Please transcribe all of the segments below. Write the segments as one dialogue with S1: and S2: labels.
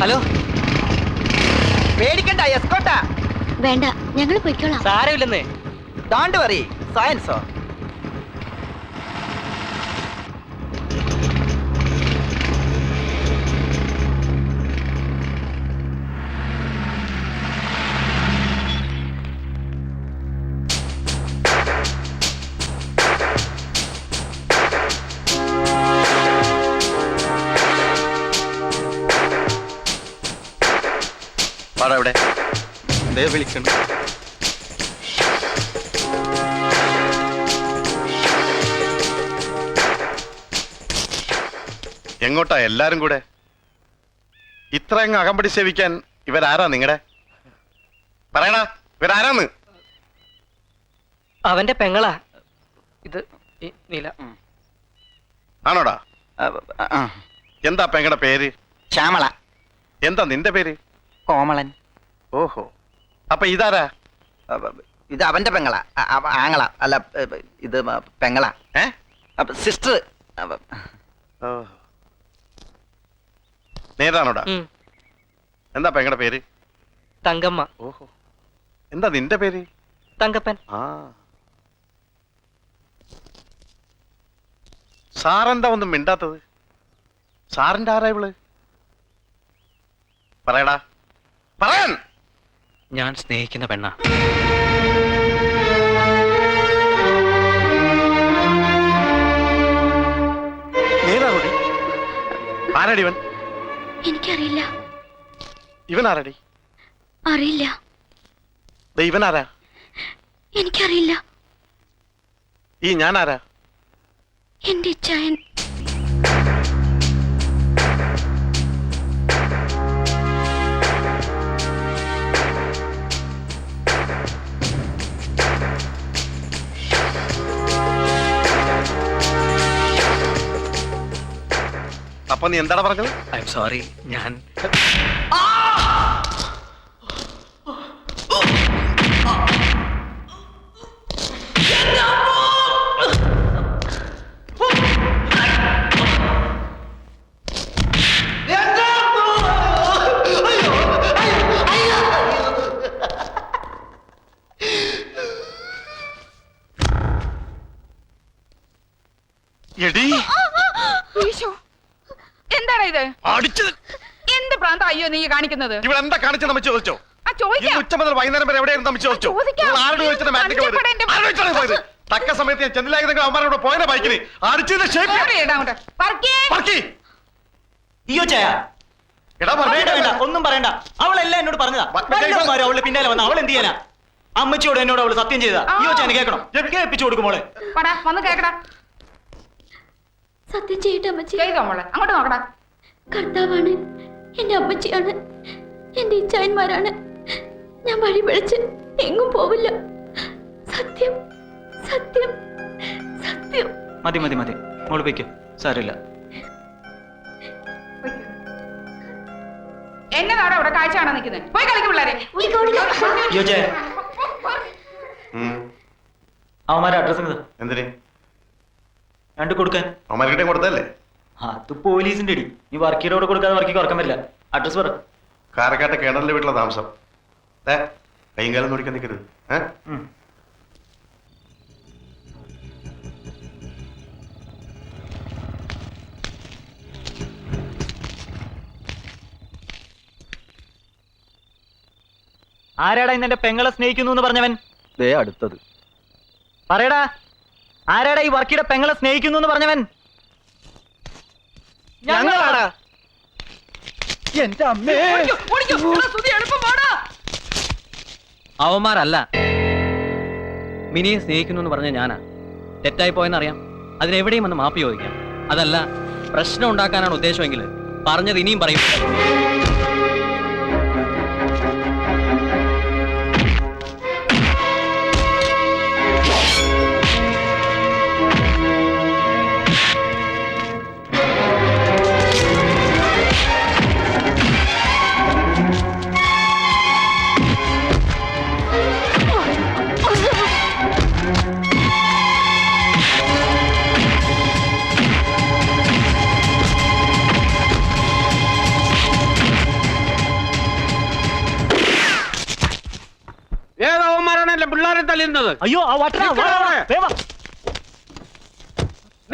S1: Hello.
S2: പേടിക്കണ്ട എസ്കോട്ടാ
S3: വേണ്ട ഞങ്ങൾ പൊയ്ക്കോളാം.
S1: സാരമില്ലെന്നേ.
S2: ഡോണ്ട് വറി സയൻസോ
S4: ദേ വിളിക്കണം? എങ്ങോട്ടാ എല്ലാരും കൂടെ? ഇത്രയങ്ങ് അകമ്പടി സേവിക്കാൻ ഇവരാരാ നിങ്ങളുടെ പറയടാ ഇവരാരാന്ന്?
S1: അവന്റെ പെങ്ങളാ. ഇത് ഈ നീല.
S4: ആണോടാ? എന്താ പെങ്ങളുടെ പേര്?
S2: ശ്യാമള.
S4: എന്താ നിന്റെ പേര്?
S2: കോമളൻ.
S4: ഓഹോ. അപ്പൊ ഇതാരാ?
S2: ഇത് അവന്റെ പെങ്ങള. ആങ്ങള. അല്ല ഇത് പെങ്ങള.
S4: ഏ?
S2: സിസ്റ്റർ
S4: ഓഹോ. നേതാണോടാ? എന്താ പെങ്ങടെ പേര്?
S1: തങ്കമ്മ.
S4: ഓഹോ. എന്താ നിന്റെ പേര്?
S1: തങ്കപ്പൻ.
S4: ആ. സാറെന്താ ഒന്നും മിണ്ടാത്തത്? സാറിന്റെ ആരാ ഇവൾ? പറയടാ. പറയാൻ!
S1: ഞാൻ സ്നേഹിക്കുന്ന പെണ്ണാ.
S4: ആരാടി ഇവൻ?
S3: എനിക്കറിയില്ല.
S4: ഇവൻ ആരാടി?
S3: അറിയില്ല.
S4: ദേ ഇവൻ ആരാ?
S3: എനിക്കറിയില്ല.
S4: ഈ ഞാൻ ആരാ?
S3: എന്റെ ഇച്ചായൻ
S4: അപ്പൊ നീ എന്താണ് പറഞ്ഞത്?
S1: ഐ എം സോറി ഞാൻ
S4: അടിച്ചത്
S5: എന്ത് പ്രാന്ത അയ്യോ നീ കാണിക്കുന്നത്?
S4: ഇവിടെ എന്താ കാണിച്ചത് നമ്മ ചോദിച്ചോ?
S5: ആ
S4: ഇന്ന് ഉച്ച മുതൽ വൈകുന്നേരം വരെ എവിടെയായിരുന്നു നമ്മ ചോദിച്ചോ?
S5: ചോദിക്കാം.
S4: നിങ്ങൾ ആരോട് മാറ്റിക്ക് പോയത്? പോയത്? തക്ക സമയത്ത് ഞാൻ ചെന്നിലായിരുന്നെങ്കിൽ അവന്മാരോട് പോയനെ ബൈക്കിന് അടിച്ചതിന്റെ ഷേപ്പ്
S5: ഇടാ അങ്ങോട്ട്. പറക്കേ.
S4: പറക്കി.
S6: അയ്യോ ചായ.
S4: എടാ പറയണ്ട
S6: വേണ്ട ഒന്നും പറയണ്ട. അവളെല്ലാം എന്നോട് പറഞ്ഞതാ. വല്ലവന്മാരും അവളുടെ പിന്നാലെ വന്ന. അവൾ എന്ത് ചെയ്യാനാ? അമ്മച്ചിയോട് എന്നോട് അവൾ സത്യം ചെയ്താ
S5: ആ.
S6: അയ്യോ ചായ കേൾക്കണം കേൾപ്പിച്ചു കൊടുക്കും മോളെ?
S5: വന്ന് കേക്കടാ.
S3: സത്യം ചെയ്യട്ടെ അമ്മച്ചി.
S5: ചെയ്തോ മോളെ? അങ്ങോട്ട് നോക്കടാ.
S3: കർത്താവാണ് എന്റെ അമ്മച്ചിയാണ് എന്റെ ഇച്ചായന്മാരാണ് ഞാൻ വഴി പിഴച്ച് എങ്ങും പോവില്ല. സത്യം സത്യം സത്യം.
S6: മതി മതി മതി. മോൾ വയ്ക്കോ. സാരമില്ല.
S5: എന്നതാണ് അവിടെ കാഴ്ച കാണാൻ നിൽക്കുന്നത്? പോയി കളിക്കും പിള്ളേരെ.
S6: അവന്മാരെ അഡ്രസ് എന്താ
S4: എന്തിന്?
S6: രണ്ട് കൊടുക്കാൻ.
S4: അവന്മാരുടെ കൊടുത്തല്ലേ
S6: അത് പോലീസിന്റെ അടി. നീ വർക്കിയോട് കൊടുക്കാതെ വർക്കിക്ക് ഉറക്കം വരില്ല. അഡ്രസ് പറ.
S4: കാരക്കാട്ടെ കേടലിന്റെ വീട്ടിലെ താമസം. ഏ കൈയും കാലം നോടിക്കാൻ നിൽക്കരുത്. ഏ?
S6: ആരാടാ ഇന്ന് എന്റെ പെങ്ങളെ സ്നേഹിക്കുന്നു എന്ന് പറഞ്ഞവൻ?
S2: ദേ അടുത്തത്.
S6: പറയടാ. ആരാടാ ഈ വർക്കിയുടെ പെങ്ങളെ സ്നേഹിക്കുന്നു എന്ന് പറഞ്ഞവൻ?
S2: ഞങ്ങളാടാ എന്റെ അമ്മേ.
S1: അവന്മാരല്ല. മിനിയെ സ്നേഹിക്കുന്നു എന്ന് പറഞ്ഞ ഞാനാ. തെറ്റായി പോയെന്നറിയാം. അതിനെവിടെയും വന്ന് മാപ്പ് ചോദിക്കാം. അതല്ല പ്രശ്നം ഉണ്ടാക്കാനാണ് ഉദ്ദേശമെങ്കിൽ പറഞ്ഞത് ഇനിയും പറയും.
S6: അയ്യോ ആ വട്ടന വാ, വാ, വാ, വേഗം വാ.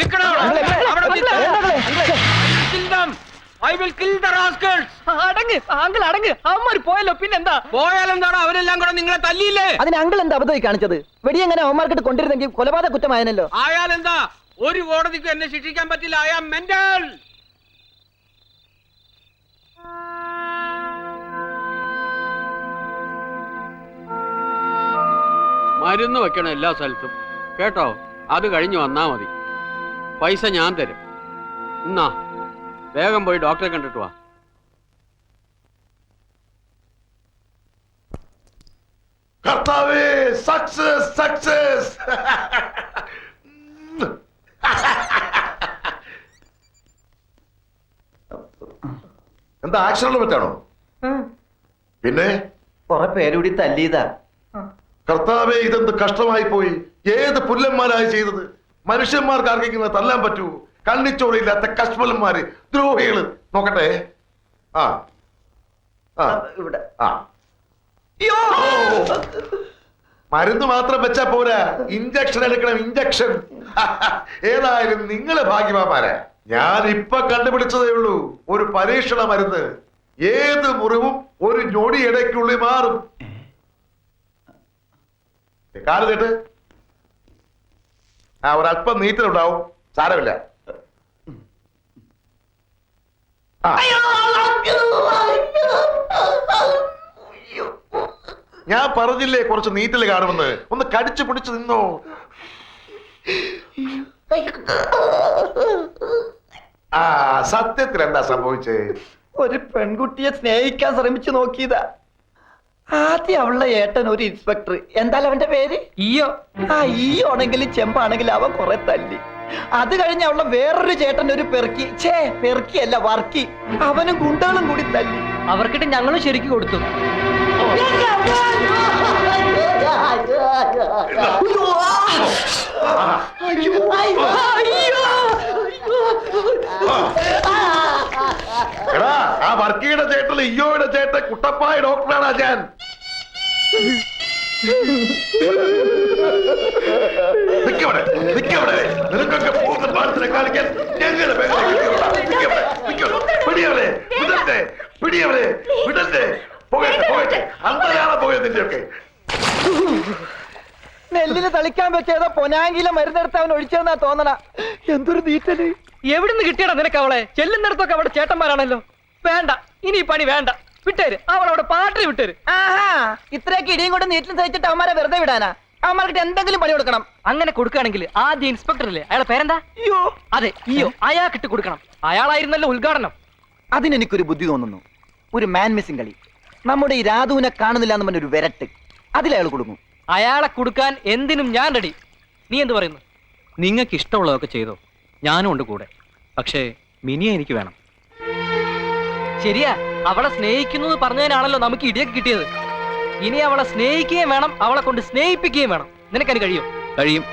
S7: നിക്കണോ അവിടെ? അവിടെ നിൽക്ക്. Kill them. I will kill the rascals.
S8: അടങ്ങ് അങ്കിൾ അടങ്ങ്. അവന്മാര് പോയല്ലോ പിന്നെന്താ?
S7: പോയാലെന്താണോ അവരെല്ലാം കൂടെ നിങ്ങളെ തല്ലിയില്ലേ?
S2: അതിന് അങ്കിൾ എന്താ അബദ്ധമായി കാണിച്ചത്? വെടിയെങ്ങനെ അവന്മാർക്കിട്ട് കൊണ്ടിരുന്നെങ്കിൽ കൊലപാതക കുറ്റമായനല്ലോ.
S7: ആയാലെന്താ ഒരു കോടതിക്കും എന്നെ ശിക്ഷിക്കാൻ പറ്റില്ല. ഐ ആം മെന്റൽ മരുന്ന് വെക്കണം എല്ലാ സ്ഥലത്തും. കേട്ടോ? അത് കഴിഞ്ഞ് വന്നാ മതി. പൈസ ഞാൻ തരും. എന്നാ വേഗം പോയി ഡോക്ടറെ കണ്ടിട്ട് വാ.
S9: കർത്താവേ സക്സസ് സക്സസ് എന്താ ആക്സിഡന്റ് പറ്റാണോ പിന്നെ?
S10: കുറെ പേരുകൂടി തല്ലിയതാ.
S9: കർത്താവേ ഇതെന്ത് കഷ്ടമായി പോയി. ഏത് പുല്ലന്മാരായി ചെയ്തത്? മനുഷ്യന്മാർക്ക് ആർക്കെങ്കിലും തല്ലാൻ പറ്റുമോ? കണ്ണിച്ചോറിയില്ലാത്ത കഷ്ടമന്മാര് ദ്രോഹികൾ. നോക്കട്ടെ. ആ. ആ.
S10: ഇവിടെ.
S9: ആ. മരുന്ന് മാത്രം വെച്ചാ പോരാ. ഇഞ്ചക്ഷൻ എടുക്കണം ഇഞ്ചക്ഷൻ ഏതായാലും നിങ്ങൾ ഭാഗ്യവാന്മാരാ ഞാൻ ഇപ്പൊ കണ്ടുപിടിച്ചതേ ഉള്ളൂ. ഒരു പരീക്ഷണ മരുന്ന്. ഏത് മുറിവും ഒരു ഞൊടി ഇടയ്ക്കുള്ളിൽ മാറും. കാൽ കേട്ട് ആ ഒരല്പം നീറ്റലുണ്ടാവും സാരമില്ല. ഞാൻ പറഞ്ഞില്ലേ കുറച്ച് നീറ്റൽ കാണുമെന്ന്. ഒന്ന് കടിച്ചു പിടിച്ചു നിന്നോ. ആ സത്യത്തിൽ എന്താ സംഭവിച്ചേ?
S2: ഒരു പെൺകുട്ടിയെ സ്നേഹിക്കാൻ ശ്രമിച്ചു നോക്കിയതാ. ആദ്യം അവളുടെ ഏട്ടൻ ഒരു ഇൻസ്പെക്ടർ എന്തായാലും അവന്റെ പേര്?
S8: ഈയോ.
S2: ആ ഈയോ ആണെങ്കിലും ചെമ്പാണെങ്കിലും അവൻ കുറെ തല്ലി. അത് കഴിഞ്ഞ് അവളുടെ വേറൊരു ചേട്ടൻ ഒരു പെറുക്കി. ഛേ പെറുക്കിയല്ല വർക്കി. അവനും ഗുണ്ടകളും കൂടി തല്ലി.
S8: അവർക്കിട്ട് ഞങ്ങളും ശരിക്കും കൊടുത്തു.
S9: എടാ ആ വർക്കിയുടെ ചേട്ടൻ ഇയോയുടെ ചേട്ടൻ കുട്ടപ്പായ ഡോക്ടറാണ് ഞാൻ. നിക്കവിടെ നിക്കവിടെ. നിനക്കൊക്കെ പോകുന്ന പാടത്തിനെ കാണിക്കാൻ ഞങ്ങളുടെ. പിടിയവരെ വിടട്ടെ പിടിയവരെ വിടട്ടെ. പോകട്ടെ പോകട്ടെ. അന്തരാളെ പോയതിന്റെ നിന്റെയൊക്കെ
S2: നെല്ലിന് തളിക്കാൻ വെച്ചേതോ പൊനാങ്കിലെ മരുന്നെടുത്ത് അവൻ ഒഴിച്ചതെന്നാ തോന്നണ. എന്തൊരു നീറ്റൽ.
S8: എവിടുന്ന് കിട്ടിയടാ നിനക്ക് അവളെ? ചെല്ലുന്നിടത്തൊക്കെ അവിടെ ചേട്ടന്മാരാണല്ലോ. വേണ്ട ഇനി ഈ പണി വേണ്ട. വിട്ടേര് അവൾ അവിടെ പാട്ടിൽ വിട്ടേര്.
S2: ആഹാ ഇത്രയൊക്കെ ഇടിയും കൊണ്ട് നീറ്റിൽ തയ്ച്ചിട്ട് അവന്മാരെ വെറുതെ വിടാനാ. അവന്മാർക്ക് എന്തെങ്കിലും പണി കൊടുക്കണം.
S8: അങ്ങനെ കൊടുക്കുകയാണെങ്കിൽ ആദ്യം ഇൻസ്പെക്ടർ അല്ലേ അയാളെ പേരെന്താ?
S2: അയ്യോ.
S8: അതെ അയ്യോ അയാൾക്കിട്ട് കൊടുക്കണം. അയാളായിരുന്നല്ലോ ഉദ്ഘാടനം.
S2: അതിനെനിക്കൊരു ബുദ്ധി തോന്നുന്നു. ഒരു മാൻ മിസ്സിംഗ് കളി. നമ്മുടെ ഈ രാധുവിനെ കാണുന്നില്ല എന്ന് പറഞ്ഞൊരു വിരട്ട്. അതിലയാൾ കൊടുക്കും
S8: അയാളെ കൊടുക്കാൻ എന്തിനും ഞാൻ റെഡി നീ എന്ത് പറയുന്നു? നിങ്ങൾക്ക് ഇഷ്ടമുള്ളതൊക്കെ ചെയ്തോ. ഞാനും ഉണ്ട് കൂടെ. പക്ഷേ മിനിയെ എനിക്ക് വേണം. ശരിയാ. അവളെ സ്നേഹിക്കുന്നു എന്ന് പറഞ്ഞതിനാണല്ലോ നമുക്ക് ഇടിയൊക്കെ കിട്ടിയത്. ഇനി അവളെ സ്നേഹിക്കുകയും വേണം അവളെ കൊണ്ട് സ്നേഹിപ്പിക്കുകയും വേണം. നിനക്കതിന് കഴിയും? കഴിയും.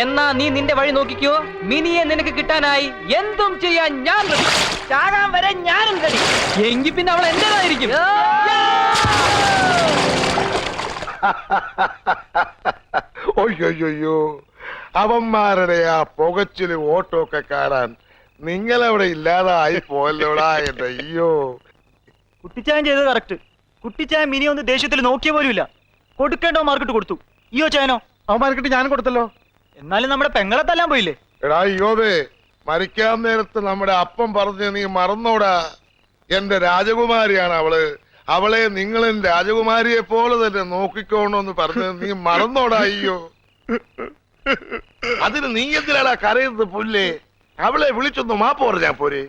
S8: എന്നാ നീ നിന്റെ വഴി നോക്കിക്കോ. മിനിയെ നിനക്ക് കിട്ടാനായി എന്തും ചെയ്യാൻ ഞാൻ.
S2: ചാകാൻ വരെ ഞാനും കഴിയും
S8: എങ്കിൽ പിന്നെ അവൾ എന്റേതായിരിക്കും.
S9: ഒയ്യൊയ്യോ അവന്മാരുടെ ആ പുകച്ചിൽ ഓട്ടോ ഒക്കെ കാണാൻ നിങ്ങളവിടെ ഇല്ലാതായി പോലോടാ എന്റെ അയ്യോ.
S6: കുട്ടിച്ചായം ചെയ്തത് കറക്റ്റ് കുട്ടിച്ചായം മിനി ഒന്ന് ദേഷ്യത്തിൽ നോക്കിയ പോലും ഇല്ല കൊടുക്കേണ്ടോ മാർക്കിട്ട് കൊടുത്തു. ഇയോ ചായനോ?
S9: അവന്മാർക്കിട്ട് ഞാൻ കൊടുത്തല്ലോ.
S6: എന്നാലും നമ്മുടെ പെങ്ങളെ തല്ലാൻ പോയില്ലേ?
S9: എടാ അയ്യോബേ മരിക്കാൻ നേരത്ത് നമ്മുടെ അപ്പം പറഞ്ഞ് നീ മറന്നോടാ. എന്റെ രാജകുമാരിയാണ് അവൾ. അവളെ നിങ്ങളും രാജകുമാരിയെ പോലെ തന്നെ നോക്കിക്കോണമെന്ന് പറഞ്ഞ് നീ മറന്നോടായിയോ അതിന് നീ എന്തിനാടാ കരയുന്നത് പുല്ലേ? അവളെ വിളിച്ചൊന്ന് മാപ്പ് ഞാൻ പോരെ.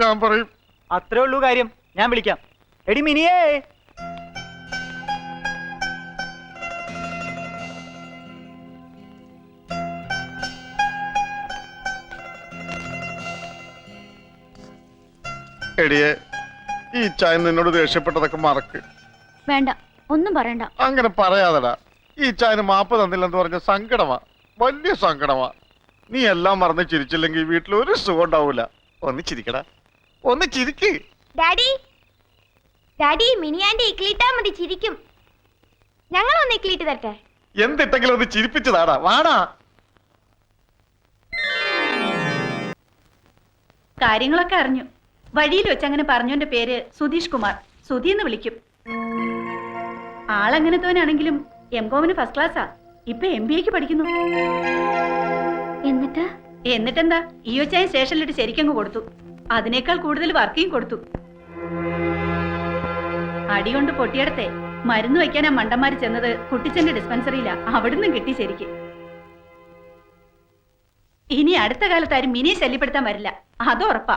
S9: ഞാൻ പറയും.
S6: അത്രേ ഉള്ളൂ കാര്യം. ഞാൻ വിളിക്കാം. എടി മിനിയേ.
S9: എടിയെ ഈ ചായ നിന്നോട് ദേഷ്യപ്പെട്ടതൊക്കെ മറക്ക്.
S3: വേണ്ട ഒന്നും പറയണ്ട.
S9: അങ്ങനെ പറയാതടാ. ഈ ചായന് മാപ്പ് തന്നില്ലെന്ന് പറഞ്ഞ സങ്കടമാ. വലിയ സങ്കടമാ. നീ എല്ലാം മറന്ന് ചിരിച്ചില്ലെങ്കിൽ വീട്ടിൽ ഒരു സുഖം ഉണ്ടാവൂല ഒന്ന് ചിരിക്കടാ. ഒന്ന് ചിരിക്ക്.
S3: ഡാഡി ഡാഡി മിനിയാന്റെ ഇക്ലിട്ടാ മതി ചിരിക്കും. ഞങ്ങൾ ഒന്ന് ഇക്ലിട്ട് തരട്ടെ?
S4: എന്തിട്ടെങ്കിലും ഒന്ന് ചിരിപ്പിച്ചതാടാ വാടാ.
S11: കാര്യങ്ങളൊക്കെ അറിഞ്ഞു. വഴിയിൽ വെച്ച് അങ്ങനെ പറഞ്ഞോന്റെ പേര് സുധീഷ് കുമാർ. സുധി എന്ന് വിളിക്കും. ആളങ്ങനത്തോനാണെങ്കിലും എം കോമിന് ഫസ്റ്റ് ക്ലാസ്സാ ഇപ്പൊ എം ബി എക്ക് പഠിക്കുന്നു.
S3: എന്നിട്ട്?
S11: എന്നിട്ടെന്താ? ഈ വെച്ചായ സ്റ്റേഷനിലിട്ട് ശരിക്കങ്ങ് കൊടുത്തു. അതിനേക്കാൾ കൂടുതൽ വർക്കിംഗ് കൊടുത്തു. അടികൊണ്ട് പൊട്ടിയടത്തെ. മരുന്ന് വയ്ക്കാൻ ആ മണ്ടന്മാര് ചെന്നത് കുട്ടിച്ചന്റെ ഡിസ്പെൻസറിയിലാ അവിടുന്ന് കിട്ടി ശരിക്ക്. ഇനി അടുത്ത കാലത്ത് ആരും മിനിയെ ശല്യപ്പെടുത്താൻ വരില്ല. അത് ഉറപ്പാ.